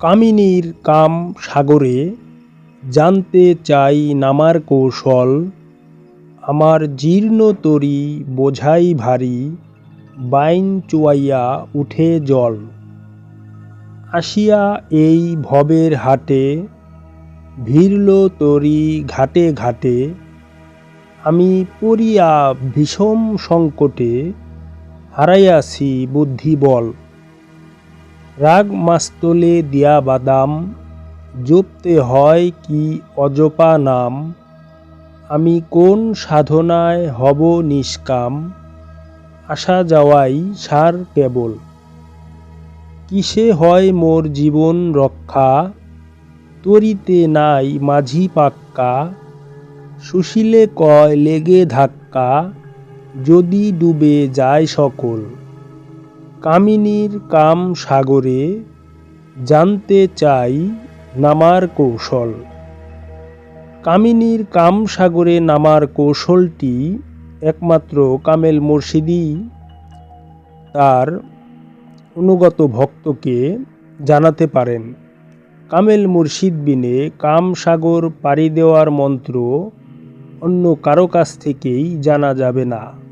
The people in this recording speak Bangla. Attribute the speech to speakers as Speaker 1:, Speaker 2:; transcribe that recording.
Speaker 1: কামিনীর কাম সাগরে জানতে চাই নামার কৌশল। আমার জীর্ণ তরি বোঝাই ভারী, বাইন চুয়াইয়া উঠে জল। আসিয়া এই ভবের হাটে, ভিড়ল তরি ঘাটে ঘাটে। আমি পড়িয়া ভীষণ সংকটে, হারাইয়াছি বুদ্ধি বল রাগ মাস্তলে দিয়া বাদাম জপতে হয় কি অজপা নাম? আমি কোন সাধনায় হব নিষ্কাম? আসা যাওয়াই সার কেবল। কিসে হয় মোর জীবন রক্ষা? তরিতে নাই মাঝি পাক্কা। সুশীলে কয় লেগে ধাক্কা, যদি ডুবে যায় সকল। কামিনীর কাম সাগরে জানতে চাই নামার কৌশল। কামিনীর কাম সাগরে নামার কৌশলটি একমাত্র কামেল মুর্শিদি তার অনুগত ভক্তকে জানাতে পারেন। কামেল মুর্শিদ বিনে কাম সাগর পাড়ি দেওয়ার মন্ত্র অন্য কারও কাছ থেকেই জানা যাবে না।